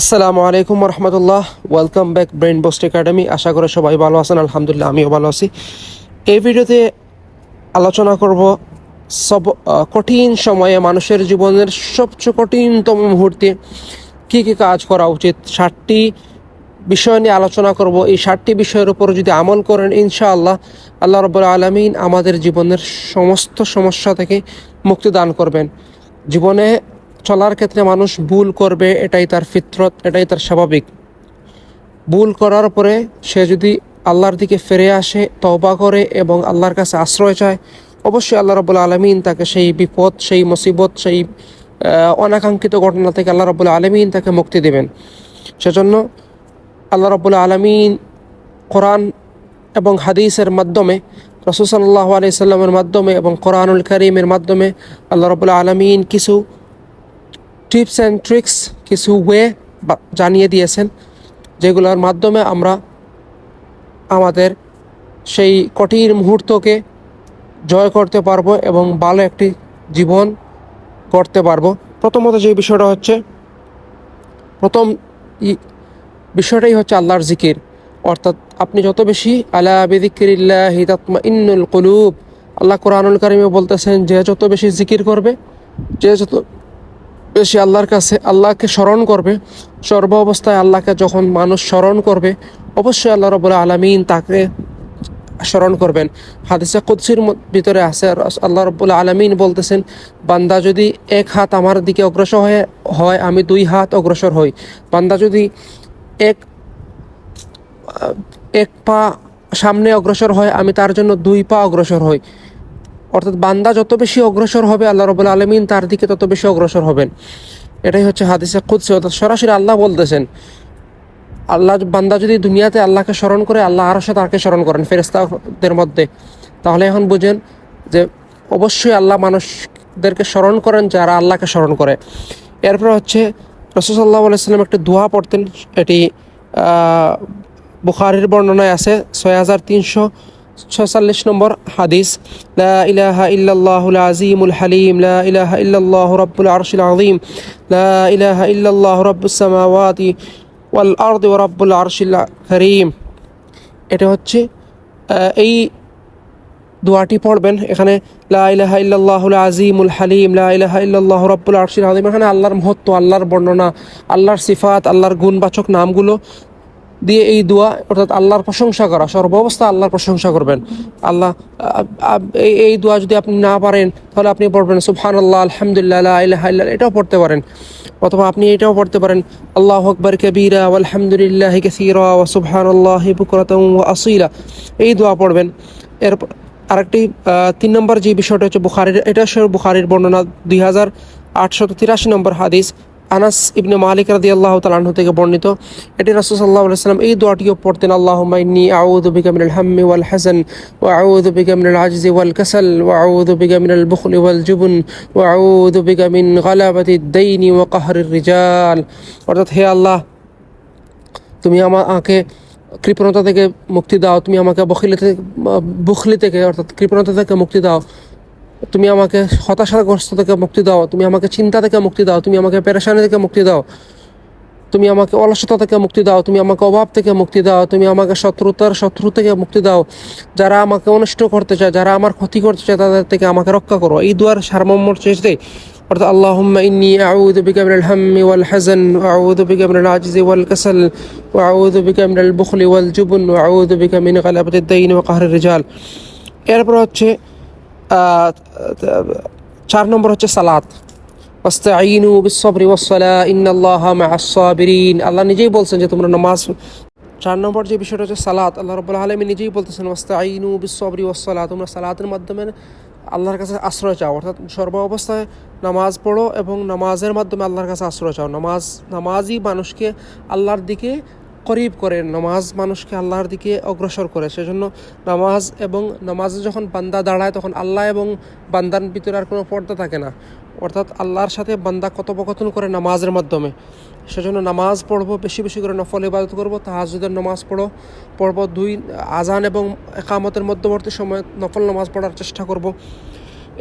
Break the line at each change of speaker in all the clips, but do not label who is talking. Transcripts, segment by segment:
আসসালামু আলাইকুম রহমতুল্লাহ welcome back brain boost academy আশা করে সবাই ভালো আছেন, আলহামদুলিল্লাহ আমিও ভালো আছি। এই ভিডিওতে আলোচনা করব সব কঠিন সময়ে মানুষের জীবনের সবচেয়ে কঠিনতম মুহূর্তে কী কী কাজ করা উচিত? ষাটটি বিষয় নিয়ে আলোচনা করব। এই ষাটটি বিষয়ের উপর যদি আমল করেন, ইনশাআল্লাহ আল্লাহ রব্বুল আলমিন আমাদের জীবনের সমস্ত সমস্যা থেকে মুক্তি দান করবেন। জীবনে চলার ক্ষেত্রে মানুষ ভুল করবে, এটাই তার ফিতরত, এটাই তার স্বাভাবিক। ভুল করার পরে সে যদি আল্লাহর দিকে ফিরে আসে, তওবা করে এবং আল্লাহর কাছে আশ্রয় চায়, অবশ্যই আল্লাহ রবুল আলমিন তাকে সেই বিপদ, সেই মুসিবত, সেই অনাকাঙ্ক্ষিত ঘটনা থেকে আল্লাহ রবুল আলমিন তাকে মুক্তি দেবেন। সেজন্য আল্লাহ রবুল আলমিন কোরআন এবং হাদিসের মাধ্যমে, রসুল সাল্লাহ আলাইসাল্লামের মাধ্যমে এবং কোরআনুল করিমের মাধ্যমে আল্লাহ রবুল্লা আলমিন কিছু টিপস অ্যান্ড ট্রিক্স কিছু ওয়ে জানিয়ে দিয়েছেন, যেগুলোর মাধ্যমে আমরা আমাদের সেই কঠিন মুহূর্তকে জয় করতে পারব এবং ভালো একটি জীবন করতে পারব। প্রথমত যে বিষয়টা হচ্ছে, প্রথম বিষয়টাই হচ্ছে আল্লাহর জিকির। অর্থাৎ আপনি যত বেশি আলা ইন্নুল কুলুব, আল্লাহ কোরআনুল কারিমে বলতেছেন, যে যত বেশি জিকির করবে, যে যত বেশি আল্লাহর কাছে, আল্লাহকে স্মরণ করবে। সর্ব অবস্থায় আল্লাহকে যখন মানুষ স্মরণ করবে, অবশ্যই আল্লাহ রবুল্লা আলমিন তাকে স্মরণ করবেন। হাদিসা কুদ্সির ভিতরে আছে আল্লাহ রব্বুল আলমিন বলতেছেন, বান্দা যদি এক হাত আমার দিকে অগ্রসর হয়ে, হয়, আমি দুই হাত অগ্রসর হই। বান্দা যদি এক এক পা সামনে অগ্রসর হয়, আমি তার জন্য দুই পা অগ্রসর হই। অর্থাৎ বান্দা যত বেশি অগ্রসর হবে আল্লাহ রবুল আলমিন তার দিকে তত বেশি অগ্রসর হবেন। এটাই হচ্ছে হাদিসে কুদ্সি, অর্থাৎ সরাসরি আল্লাহ বলতেছেন, আল্লাহ বান্দা যদি দুনিয়াতে আল্লাহকে স্মরণ করে, আল্লাহ আরও সাথে তাকে স্মরণ করেন ফেরেস্তাদের মধ্যে। তাহলে এখন বুঝেন যে অবশ্যই আল্লাহ মানুষদেরকে স্মরণ করেন যারা আল্লাহকে স্মরণ করে। এরপর হচ্ছে রসুসাল্লাহ আলাইসাল্লাম একটা দোয়া পড়তেন, এটি বুখারির বর্ণনায় আছে, ছয় হাজার তিনশো ছয়চল্লিশ নম্বর হাদিস, লা ইলাহা ইল্লাল্লাহুল আজিমুল হালিম, লা ইলাহা ইল্লাল্লাহু রাব্বুল আরশিল আযীম, লা ইলাহা ইল্লাল্লাহু রাব্বুস সামাওয়াতি ওয়াল আরদি ওয়া রাব্বুল আরশিল কারীম। এটা হচ্ছে এই দোয়াটি পড়বেন এখানে, লা ইলাহা ইল্লাল্লাহুল আজিমুল হালিম, লা ইলাহা ইল্লাল্লাহু রাব্বুল আরশিল আযীম। এখানে আল্লাহর মহত্ব, আল্লাহর বর্ণনা, আল্লাহর সিফাত, আল্লাহর গুণবাচক নামগুলো দিয়ে এই দোয়া, অর্থাৎ আল্লাহর প্রশংসা করা সর্বাবস্থা আল্লাহর প্রশংসা করবেন। আল্লাহ এই এই দোয়া যদি আপনি না পারেন, তাহলে আপনি পড়বেন সুবহান আল্লাহ আলহামদুলিল্লাহ এটাও পড়তে পারেন। অথবা আপনি এটাও পড়তে পারেন, আল্লাহ আকবর কবিরা, আলহামদুলিল্লাহ কাসীরা বুকরাতান ওয়া আসীলা। এই দোয়া পড়বেন। এরপর আরেকটি তিন নম্বর যে বিষয়টা হচ্ছে বুখারির, এটা বুখারির বর্ণনা দুই হাজার আটশত তিরাশি নম্বর হাদিস। আনাস ইবনে মালিক রাদি আল্লাহ তালাহ থেকে বর্ণিত। এটি রাসুল সাল্লাহ সাল্লাম এই দোয়াটিও পড়তেন আল্লাহ মাইনি আউদ বিকা মিনাল হাম্মি ওয়াল হাসান ওয়া আউদ বিকা মিনাল আজিজি ওয়াল কাসাল ওয়া আউদ বিকা মিনাল বুখলি ওয়াল জুবন ওয়া আউদ বিকা মিন গালাবাতি দাইনি ওয়া কাহরির রিজাল। অর্থাৎ, হে আল্লাহ, তুমি আমাকে কৃপণতা থেকে মুক্তি দাও, তুমি আমাকে বখিলি থেকে, বুখলি থেকে, অর্থাৎ কৃপণতা থেকে মুক্তি দাও। তুমি আমাকে হতাশাগ্রস্ত থেকে মুক্তি দাও। তুমি আমাকে চিন্তা থেকে মুক্তি দাও। তুমি আমাকে পেরেশানি থেকে মুক্তি দাও। তুমি আমাকে অলসতা থেকে মুক্তি দাও। তুমি আমাকে অভাব থেকে মুক্তি দাও। তুমি আমাকে শত্রুতার শত্রু থেকে মুক্তি দাও। যারা আমাকে অনিষ্ট করতে চায়, যারা আমার ক্ষতি করতে চায়, তাদের থেকে আমাকে রক্ষা করো। এই দুয়ার সারমর্ম চেয়েছে অর্থাৎ, আল্লাহুম্মা ইন্নি আউযু বিকা মিনাল হাম্মি ওয়াল হাযান ওয়া আউযু বিকা মিনাল ওয়াল কাসাল ওয়া আউযু বিকা মিনাল বুখলি ওয়াল জুবন ওয়া আউযু বিকা মিন গালাবাতিদ দাইন ওয়া কাহরির রিজাল। এরপর হচ্ছে চার নম্বর হচ্ছে সালাত। ওয়াস্তাঈনু বিসসবরি ওয়াসসালাহ, ইন্নাল্লাহা মাআস সাবিরিন আল্লাহ নিজেই বলছেন যে তোমরা নামাজ চার নম্বর যে বিষয়টা হচ্ছে সালাত, আল্লাহ রব্বুল আলমী নিজেই বলতেছেন, ওয়াস্তাঈনু বিসসবরি ওয়াসসালাহ, তোমরা সালাতের মাধ্যমে আল্লাহর কাছে আশ্রয় চাও। অর্থাৎ সর্ব অবস্থায় নামাজ পড়ো এবং নামাজের মাধ্যমে আল্লাহর কাছে আশ্রয় চাও। নামাজ, নামাজই মানুষকে আল্লাহর দিকে করিব করে, নামাজ মানুষকে আল্লাহর দিকে অগ্রসর করে। সেজন্য নামাজ এবং নামাজে যখন বান্দা দাঁড়ায়, তখন আল্লাহ এবং বান্দার ভিতরে আর কোনো পর্দা থাকে না। অর্থাৎ আল্লাহর সাথে বান্দা কথোপকথন করে নামাজের মাধ্যমে। সেজন্য নামাজ পড়ব, বেশি বেশি করে নফল ইবাদত করব তাহাজুদের নামাজ পড়ো। পড়ব দুই, আজান এবং একামতের মধ্যবর্তী সময় নফল নামাজ পড়ার চেষ্টা করব।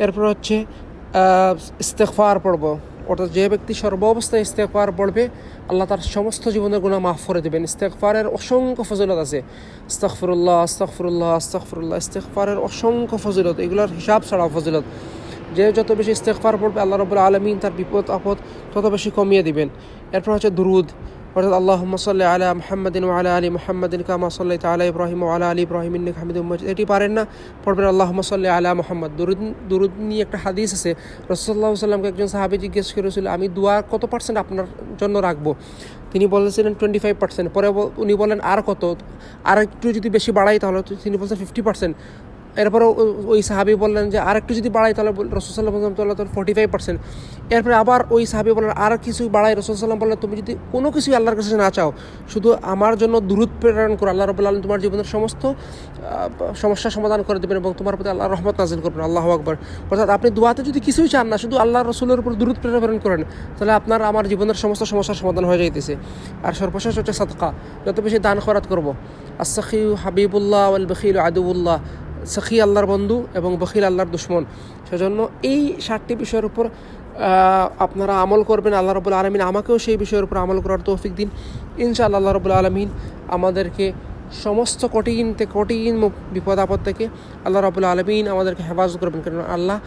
এরপর হচ্ছে ইস্তেকফার পড়ব। অর্থাৎ যে ব্যক্তি সর্ব সর্বাবস্থায় ইস্তেকফার পড়বে, আল্লাহ তার সমস্ত জীবনের গুণা মাফ করে দেবেন। ইস্তেকফারের অসংখ্য ফজিলত আছে। ইস্তাকফরুল্লাহ আস্তাকফরুল্লাহ আস্তাকফরুল্লাহ ইস্তেকফারের অসংখ্য ফজিলত, এগুলোর হিসাব ছাড়া ফজিলত। যে যত বেশি ইস্তেকফার পড়বে, আল্লাহ রবুল্লা আলমিন তার বিপদ আপদ তত বেশি কমিয়ে দিবেন। এরপর হচ্ছে দুরুদ। অর্থাৎ আল্লাহ সাল্লি আলা মুহাম্মাদিন ওয়ালা আলী মুহাম্মাদিন কামা সাল্লাই তালা ইব্রাহিম ওয়ালা আলী ইব্রাহিম ইন্নিক হামিদুম মজিদ। এটি পারেন না, পড়বেন আল্লাহ সাল্লি আলা মুহাম্মদ। দুরুদ দুরুদ নিয়ে একটা হাদিস আছে রসল্লাহ সাল্লামকে একজন সাহাবি জিজ্ঞেস করেছিল আমি দোয়া কত পার্সেন্ট আপনার জন্য রাখব? তিনি বলেছিলেন টোয়েন্টি ফাইভ পার্সেন্ট পরে উনি বলেন আর কত? আর একটু যদি বেশি বাড়াই তাহলে তিনি বলছেন ফিফটি পার্সেন্ট এরপরে ওই সাহাবি বললেন যে আর একটু যদি বাড়াই তাহলে রসুল্লাহ তাহলে তোর ফোর্টি ফাইভ পার্সেন্ট এরপরে আবার ওই সাহাবি বললেন, আর কিছু বাড়াই? রসুল্লাম বললেন, তুমি যদি কোনো কিছুই আল্লাহর কাছে না চাও, শুধু আমার জন্য দূরত প্রেরণ করো, আল্লাহ রবুল্লা আলম তোমার জীবনের সমস্ত সমস্যার সমাধান করে দেবেন এবং তোমার প্রতি আল্লাহ রহমত নাজিল করবেন। আল্লাহ আকবর। অর্থাৎ আপনি দোয়াতে যদি কিছুই চান না, শুধু আল্লাহ রসুলের উপর দূরত প্রেরণ করেন, তাহলে আপনার, আমার জীবনের সমস্ত সমস্যার সমাধান হয়ে যাইতেছে। আর সর্বশেষ হচ্ছে সাদকা। যত বেশি দান খরাত করব। আসাখি হাবিবুল্লাহ আল বখিল আদুবুল্লাহ সখী আল্লাহর বন্ধু এবং বখিল আল্লাহর দুশ্মন। সেজন্য এই সাতটি বিষয়ের উপর আপনারা আমল করবেন। আল্লাহ রবুল আলমিন আমাকেও সেই বিষয়ের উপর আমল করার তৌফিক দিন। ইনশাআল্লাহ আল্লাহ রবুল আলমিন আমাদেরকে সমস্ত কঠিন কঠিন বিপদ আপদ থেকে আল্লাহ রবুল আলমিন আমাদেরকে হেফাজত করবেন। কারণ আল্লাহ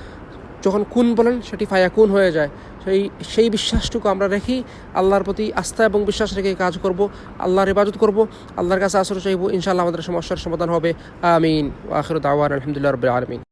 যখন কুন বলেন, সেটি ফায়া কুন হয়ে যায়। সেই সেই বিশ্বাসটুকু আমরা রেখি আল্লাহর প্রতি আস্থা এবং বিশ্বাস রেখে কাজ করব, আল্লাহর ইবাদত করব, আল্লাহর কাছে আশ্রয় চাইব, ইনশাআল্লাহ আমাদের সমস্যার সমাধান হবে। আমিন। আখির দাওয়ার আলহামদুলিল্লাহ রবিল আলমিন।